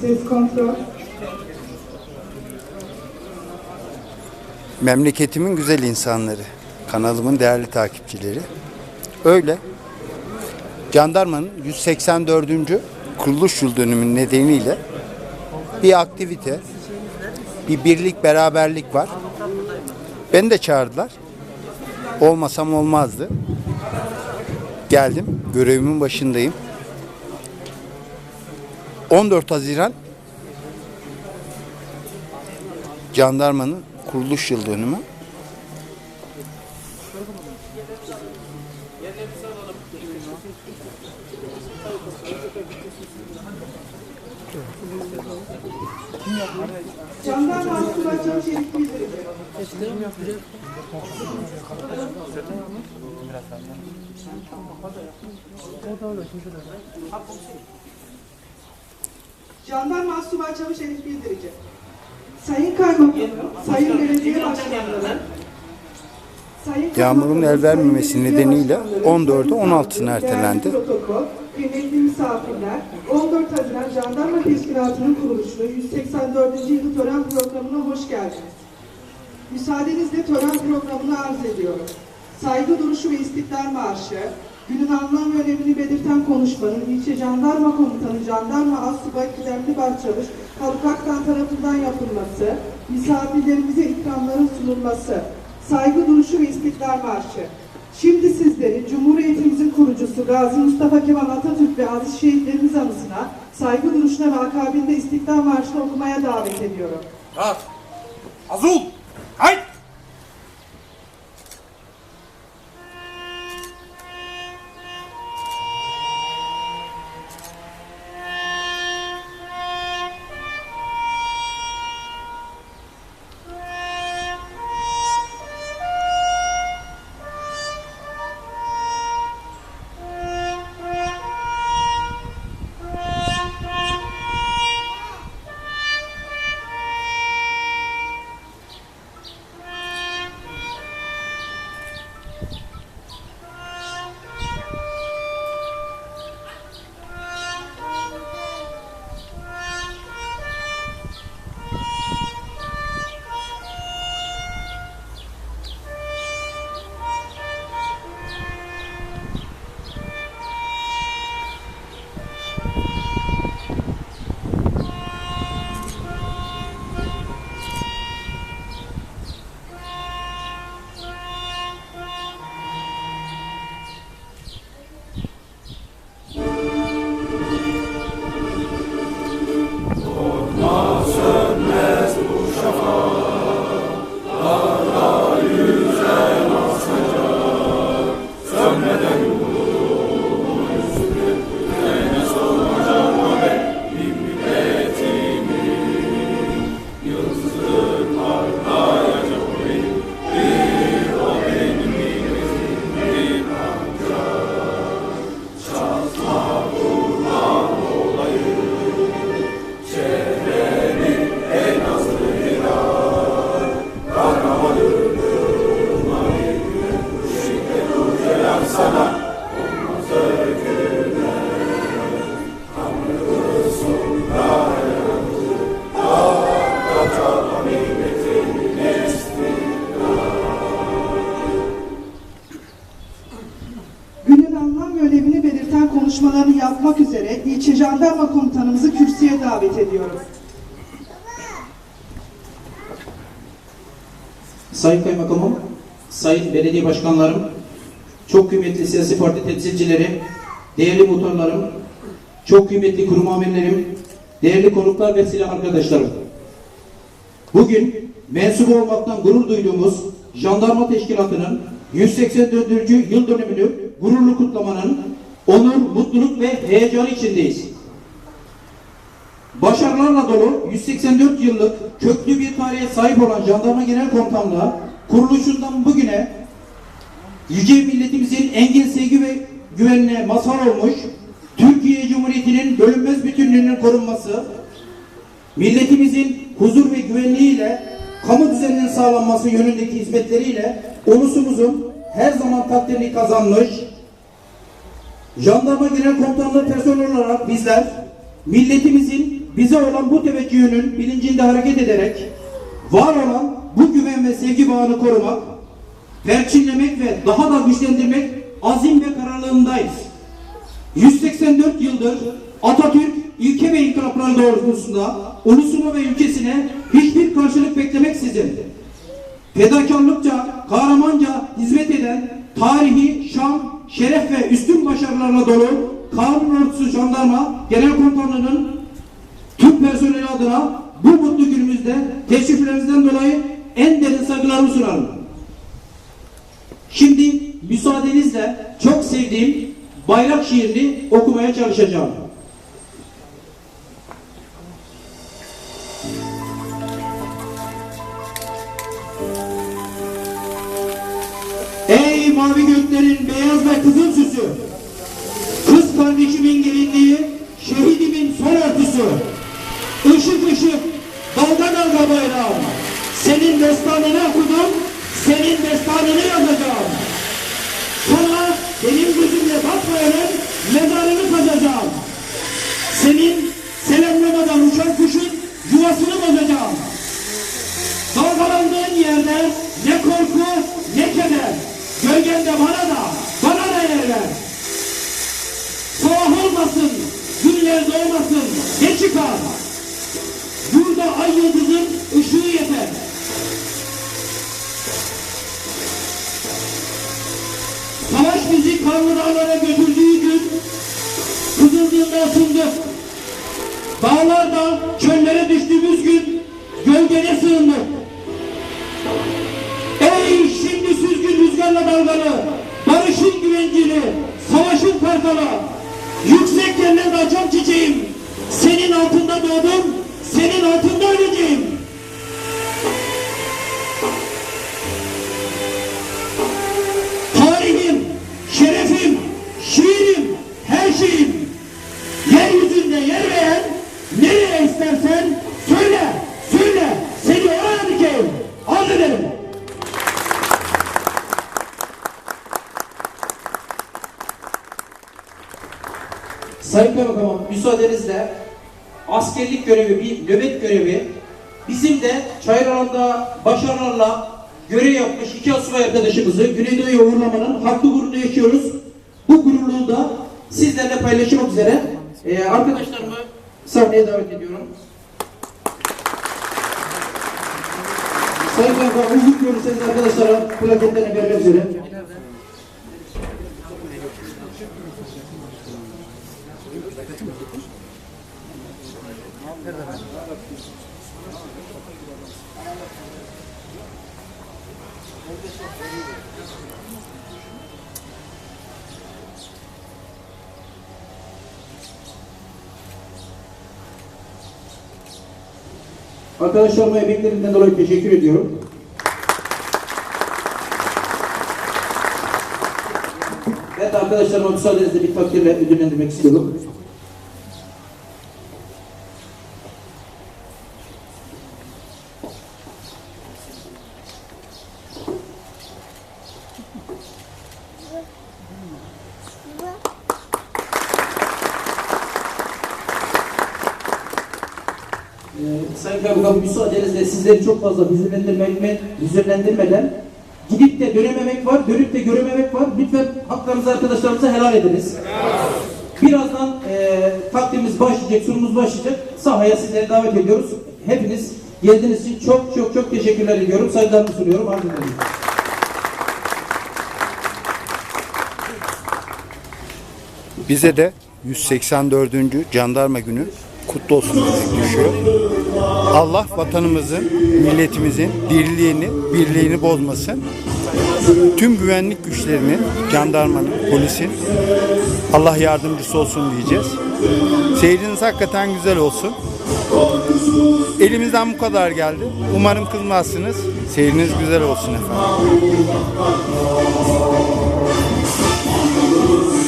Ses kontrol. Memleketimin güzel insanları, kanalımın değerli takipçileri. Öyle. Jandarmanın 184. kuruluş yıl dönümü nedeniyle bir aktivite, bir birlik, beraberlik var. Beni de çağırdılar. Olmasam olmazdı. Geldim, görevimin başındayım. 14 Haziran Jandarmanın kuruluş yıl dönümü. Jandarma. Jandarma Asubay Çavuş Elif Bildirici. Sayın Kaymakamım, Sayın Belediye Başkanları, Sayın Yağmurun el vermemesi nedeniyle Başkanları, 14'ü Sayın 16'sına değerli ertelendi. protokol, Kıymetli misafirler, 14 Haziran Jandarma Teşkilatı'nın kuruluşu 184. yılı tören programına hoş geldiniz. Müsaadenizle tören programını arz ediyorum. Saygı duruşu ve İstiklal Marşı, günün anlam ve önemini belirten konuşmanın ilçe jandarma komutanı Jandarma Assubay Kıdemli Başçavuş Haluk Aktan tarafından yapılması, misafirlerimize ikramların sunulması, saygı duruşu ve İstiklal Marşı. Şimdi sizleri Cumhuriyetimizin kurucusu Gazi Mustafa Kemal Atatürk ve aziz şehitlerimiz anısına saygı duruşuna ve akabinde İstiklal Marşı'nı okumaya davet ediyorum. Rahat. Azul. Hayt. Önemini belirten konuşmalarını yapmak üzere ilçe jandarma komutanımızı kürsüye davet ediyorum. Sayın Kaymakamım, Sayın Belediye Başkanlarım, çok kıymetli siyasi parti temsilcileri, değerli muhtarlarım, çok kıymetli kurum amirlerim, değerli konuklar ve silah arkadaşlarım. Bugün mensup olmaktan gurur duyduğumuz Jandarma Teşkilatı'nın 184. yıl dönümünü gururlu kutlamanın onur, mutluluk ve heyecanı içindeyiz. Başarılarla dolu 184 yıllık köklü bir tarihe sahip olan Jandarma Genel Komutanlığı kuruluşundan bugüne yüce milletimizin engin sevgi ve güvenine mazhar olmuş Türkiye Cumhuriyeti'nin bölünmez bütünlüğünün korunması, milletimizin huzur ve güvenliğiyle kamu düzeninin sağlanması yönündeki hizmetleriyle ulusumuzun her zaman takdirini kazanmış Jandarma Genel Komutanlığı personeli olarak bizler milletimizin bize olan bu teveccühünün bilincinde hareket ederek var olan bu güven ve sevgi bağını korumak, perçinlemek ve daha da güçlendirmek azim ve kararlılığındayız. 184 yıldır Atatürk ilke ve inkılapları doğrultusunda ulusuna ve ülkesine hiçbir karşılık beklemeksizin fedakarlıkça, kahramanca hizmet eden tarihi, şan, şeref ve üstün başarılarla dolu Kanun Ordusu Jandarma Genel Komutanlığı'nın tüm personeli adına bu mutlu günümüzde teşriflerinizden dolayı en derin saygılarımı sunarım. Şimdi müsaadenizle çok sevdiğim bayrak şiirini okumaya çalışacağım. Kızıl süsü, kız kardeşimin gelinliği, şehidimin son örtüsü, ışık ışık, dalga dalga bayrağım, senin destanını okudum, senin destanını yazacağım. Sana benim gözümle bakmayanın mezarını kazacağım. Senin selamlamadan uçan kuşun yuvasını bozacağım. Dalgalandığın yerde ne korku ne keder. Gölgende bana çıkar? Burada ay yıldızın ışığı yeter. Savaş bizi kanlı dağlara götürdüğü gün Kızıldığında ısındık. Dağlarda çöllere düştüğümüz gün gölgene sığındık. Ey şimdi süzgün rüzgarla dalgalı, barışın güvencini, savaşın kartalı, yüksek yerlerde açan çiçeğim, senin altında doğdum, senin altında öleceğim. Tarihim, şerefim, şiirim, her şeyim, yeryüzünde yer beğen, nereye istersen söyle, söyle, seni oraya dikeyim, arz. Sayın Kaymakamım müsaadenizle askerlik görevi bir nöbet görevi bizim de Çayıralan'da başarılarla görev yapmış iki asubay arkadaşımızı Güneydoğu'ya uğurlamanın haklı gururunu yaşıyoruz. Bu gururluğu da sizlerle paylaşmak üzere e, arkadaşlarımı sahneye davet ediyorum. Sayın Kaymakamım uzun görürseniz arkadaşlara plaketlerini vermek üzere. Arkadaşlarıma emeklerinden dolayı teşekkür ediyorum. Ben de arkadaşlarıma müsaadenizle bir takdirle ödüllendirmek istiyorum. Sayın Kaymakam müsaadenizle sizleri çok fazla hüzünlendirmek, hüzünlendirmeden gidip de dönememek var, dönüp de görememek var. Lütfen haklarınızı arkadaşlarımıza helal ediniz. Birazdan e, takdimimiz başlayacak, sunumumuz başlayacak. Sahaya sizleri davet ediyoruz. Hepiniz geldiğiniz için çok çok çok teşekkürler ediyorum. Saygılarımı sunuyorum. Arz ederim. Bize de 184. Jandarma Günü kutlu olsun demek düşüyor. Allah vatanımızın, milletimizin dirliğini, birliğini bozmasın. Tüm güvenlik güçlerini, jandarmanın, polisin Allah yardımcısı olsun diyeceğiz. Seyriniz hakikaten güzel olsun. Elimizden bu kadar geldi. Umarım kızmazsınız. Seyriniz güzel olsun efendim.